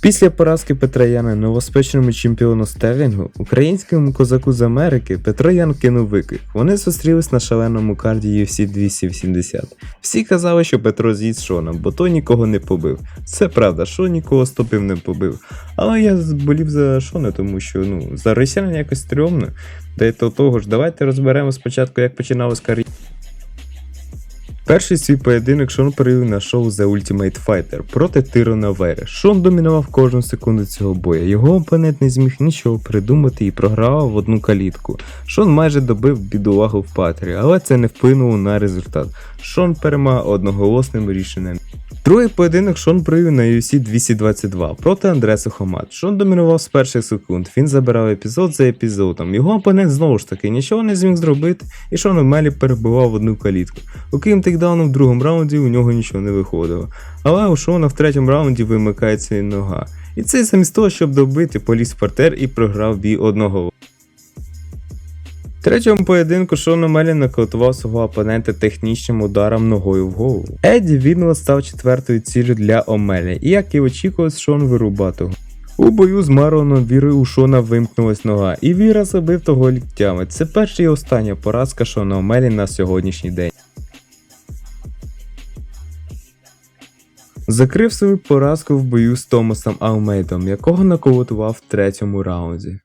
Після поразки Петра Яна новоспеченому чемпіону Стерлінгу, українському козаку з Америки Петро Ян кинув виклик. Вони зустрілись на шаленому карді UFC 280. Всі казали, що Петро з'їсть Шона, бо той нікого не побив. Це правда, Шон нікого стопив не побив. Але я болів за Шона, тому що ну, за росіян якось стрьомно. Та й то того ж, давайте розберемо спочатку, як починалась кар'єра. Перший свій поєдинок Шон перевів на шоу The Ultimate Fighter проти Тирона Вере. Шон домінував кожну секунду цього боя. Його опонент не зміг нічого придумати і програвав в одну калітку. Шон майже добив бідувагу в патрі, але це не вплинуло на результат. Шон перемагав одноголосним рішенням. Другий поєдинок Шон провів на UFC 222 проти Андреса Хомат. Шон домінував з перших секунд. Він забирав епізод за епізодом. Його опонент знову ж таки нічого не зміг зробити, і Шон Мелі перебивав одну калітку. Окрім тейкдауну в другому раунді у нього нічого не виходило. Але у Шона в третьому раунді вимикається нога. І цей замість того, щоб добити, поліз в партер і програв бій одного. Третьому поєдинку Шон Омелі нокаутував свого опонента технічним ударом ногою в голову. Едді Відмел став четвертою ціллю для Омелі, і як і очікувалось, Шон вирубати його. У бою з Мароном Віри у Шона вимкнулась нога, і Віра забив того ліктями. Це перша і остання поразка Шона Омелі на сьогоднішній день. Закрив свою поразку в бою з Томасом Алмейдом, якого нокаутував в третьому раунді.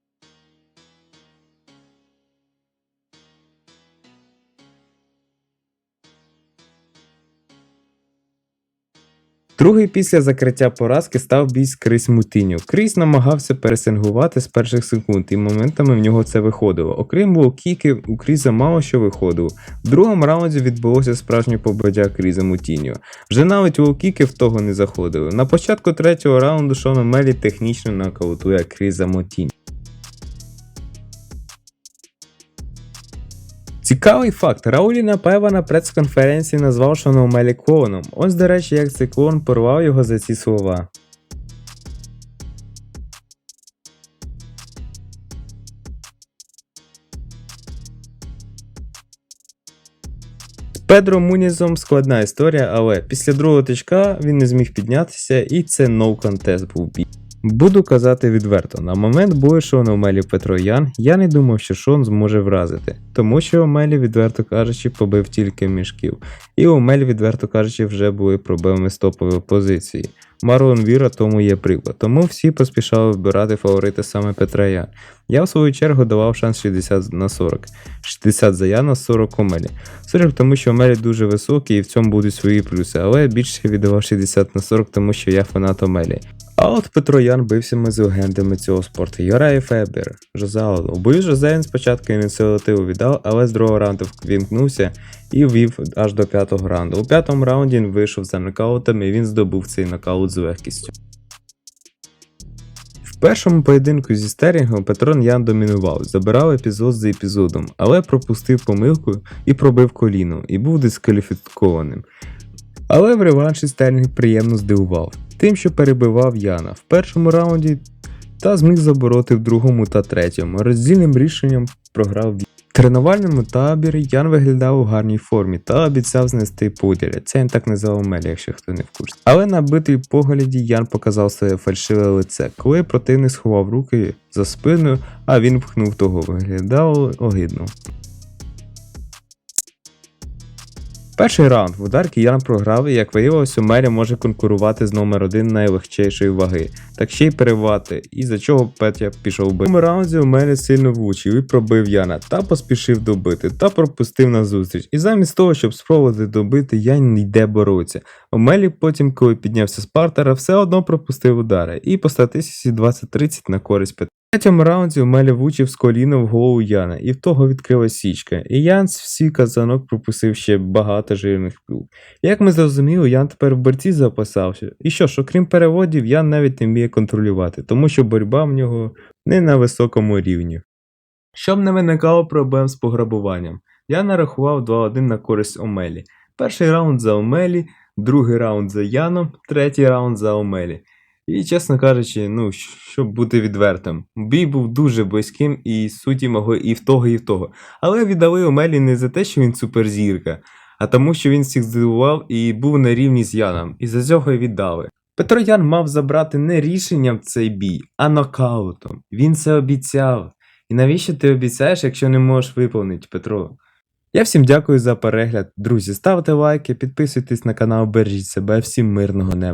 Другий після закриття поразки став бій з Крис Мутіньо. Крис намагався пересингувати з перших секунд, і моментами в нього це виходило. Окрім лоу-кіків, у Кріса мало що виходило. В другому раунді відбулося справжнє побиття Кріза Мутіньо. Вже навіть лоу-кіки в того не заходили. На початку третього раунду Шона Мелі технічно нокаутує Кріза Мутіньо. Цікавий факт, Раулі Напева на прес-конференції назвав Шона Мелі клоуном. Ось, до речі, як цей клоун порвав його за ці слова. Педро Мунізом складна історія, але після другого тичка він не зміг піднятися, і це contest був бій. Буду казати відверто, на момент бою Шона Петро Ян, я не думав, що Шон зможе вразити, тому що Омелі, відверто кажучи, побив тільки мішків, і у Омелі, відверто кажучи, вже були проблеми з топової позиції. Марлон Віра тому є приклад, тому всі поспішали вибирати фаворита саме Петра Ян. Я в свою чергу давав шанс 60 на 40, 60 за Яна, 40 Омелі. 40 тому що Омелі дуже високий і в цьому будуть свої плюси, але більше віддавав 60 на 40, тому що я фанат Омелі. А от Петро Ян бився ми з легендами цього спорту. Йора Фебер, Алло. У бою з Жозе він спочатку ініціативу віддав, але з другого раунду вімкнувся і ввів аж до п'ятого раунду. У п'ятому раунді він вийшов за нокаутом і він здобув цей нокаут з легкістю. В першому поєдинку зі Стерінгом Петро Ян домінував, забирав епізод за епізодом, але пропустив помилку і пробив коліно, і був дискваліфікованим. Але в реванші Стерлінг приємно здивував тим, що перебивав Яна в першому раунді та зміг забороти в другому та третьому. Роздільним рішенням програв. В тренувальному таборі Ян виглядав у гарній формі та обіцяв знести поділя. Це він так називав Мелі, якщо хто не в курсі. Але на битій погляді Ян показав своє фальшиве лице, коли противник сховав руки за спиною, а він пхнув того. Виглядало огидно. Перший раунд в удар Киян програв, і як виявилось, Омелі може конкурувати з номер один найлегчейшої ваги, так ще й перевати, і за чого Петя пішов би. Другому раунді Омелі сильно влучив і пробив Яна, та поспішив добити, та пропустив на зустріч. І замість того, щоб спробувати добити, Ян не йде боротися. Омелі потім, коли піднявся з партера, все одно пропустив удари, і по статистиці 20-30 на користь Петра. Третьому раунді Омелі влучив з коліна в голову Яна, і в того відкрилась січка. І Ян з всіх казанок пропустив ще багато жирних плюв. Як ми зрозуміли, Ян тепер в борці записався. І що ж, окрім переводів, Ян навіть не вміє контролювати, тому що боротьба в нього не на високому рівні. Щоб не виникало проблем з пограбуванням, я нарахував 2-1 на користь Омелі. Перший раунд за Омелі, другий раунд за Яном, третій раунд за Омелі. І, чесно кажучи, ну, щоб бути відвертим, бій був дуже близьким і суті мого і в того, і в того. Але віддали Омелі не за те, що він суперзірка, а тому, що він всіх здивував і був на рівні з Яном, і за цього й віддали. Петро Ян мав забрати не рішенням цей бій, а нокаутом. Він це обіцяв. І навіщо ти обіцяєш, якщо не можеш виповнити, Петро? Я всім дякую за перегляд. Друзі, ставте лайки, підписуйтесь на канал, бережіть себе, всім мирного неба.